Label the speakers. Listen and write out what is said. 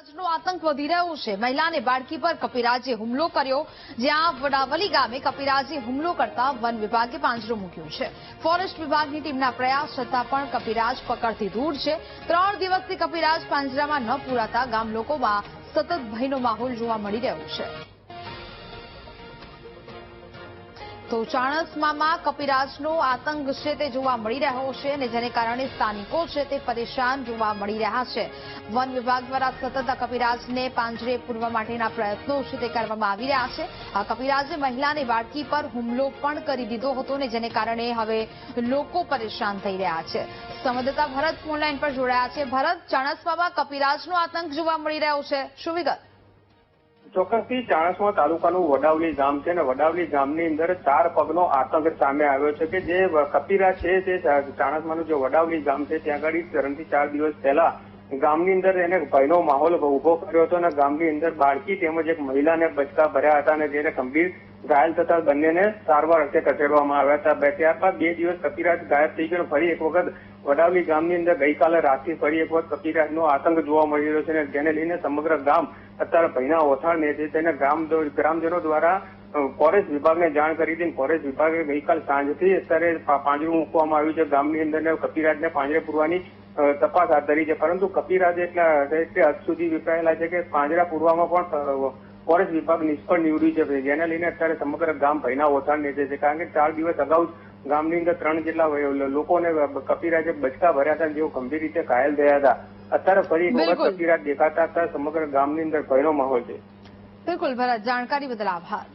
Speaker 1: આજનો આતંક વધી રહ્યો છે. મહિલાને બાળકી પર કપિરાજે હુમલો કર્યો, જ્યાં વડાવલી ગામે કપિરાજે હુમલો કરતા વન વિભાગે પાંજરો મૂક્યો છે. ફોરેસ્ટ વિભાગની ટીમના પ્રયાસ છતાં પણ કપિરાજ પકડથી દૂર છે. ત્રણ દિવસથી કપિરાજ પાંજરામાં ન પૂરાતા ગામ લોકોમાં સતત ભયનો માહોલ જોવા મળી રહ્યો છે. તો ચાણસ્મામાં કપિરાજનો આતંક છે તે જોવા મળી રહ્યો છે અને જેને કારણે સ્થાનિકો છે તે પરેશાન જોવા મળી રહ્યા છે. વન વિભાગ દ્વારા સતત કપિરાજને પાંજરે પૂરવા માટેના પ્રયત્નો છે તે કરવામાં આવી રહ્યા છે. આ કપિરાજે મહિલાને બાળકી પર હુમલો પણ કરી દીધો હતો ને જેને કારણે હવે લોકો પરેશાન થઈ રહ્યા છે. સંવાદદાતા ભરત ફોનલાઈન પર જોડાયા છે. ભરત, ચાણસ્મામાં કપિરાજનો આતંક જોવા મળી રહ્યો છે. શું વિગત?
Speaker 2: ચોક્કસથી ચાણસ્મા તાલુકાનું વડાવલી ગામ છે અને વડાવલી ગામની અંદર ચાર પગનો આતંક સામે આવ્યો છે કે જે કપીરા છે તે ચાણસ્માનું જે વડાવલી ગામ છે ત્યાં આગળ ત્રણથી ચાર દિવસ પહેલા ગામની અંદર એને ભયનો માહોલ ઊભો કર્યો હતો અને ગામની અંદર બાળકી તેમજ એક મહિલાને બચકા ભર્યા હતા અને જેને ગંભીર ઘાયલ થતા બંનેને સારવાર અર્થે ખસેડવામાં આવ્યા હતા. બે- ત્યારબાદ બે દિવસ કપિરાજ ગાયબ થઈ ગયો ફરી એક વખત વડાવલી ગામની અંદર ગઈકાલે રાતથી ફરી એક વખત કપિરાજનો આતંક જોવા મળી રહ્યો છે અને જેને લઈને સમગ્ર ગામ અત્યારે ભયના ઓથાણને છે. તેને ગ્રામ ગ્રામજનો દ્વારા ફોરેસ્ટ વિભાગને જાણ કરી હતી ફોરેસ્ટ વિભાગે ગઈકાલ સાંજથી અત્યારે પાંજરું મૂકવામાં આવ્યું છે. ગામની અંદર કપિરાજને પાંજરે પૂરવાની તપાસ હાથ ધરી છે. પરંતુ કપિરાજ એટલા એટલે હદ સુધી વિપરાયેલા છે કે પાંજરા પૂરવામાં પણ ફોરેસ્ટ વિભાગ નિષ્ફળ નીવડ્યું છે જેને લઈને અત્યારે સમગ્ર ગામ ભયના ઓથાણ નીચે છે. કારણ કે ચાર દિવસ અગાઉ ગામની અંદર ત્રણ જેટલા લોકોને કપીરાજે બચકા ભર્યા હતા જેઓ ગંભીર રીતે ઘાયલ થયા હતા. અત્યારે ફરી એક વખત
Speaker 1: બિલકુલ.
Speaker 2: દેખાતા હતા. સમગ્ર ગામની અંદર ભયનો માહોલ છે.
Speaker 1: બિલકુલ ભરત. જાણકારી બદલ આભાર.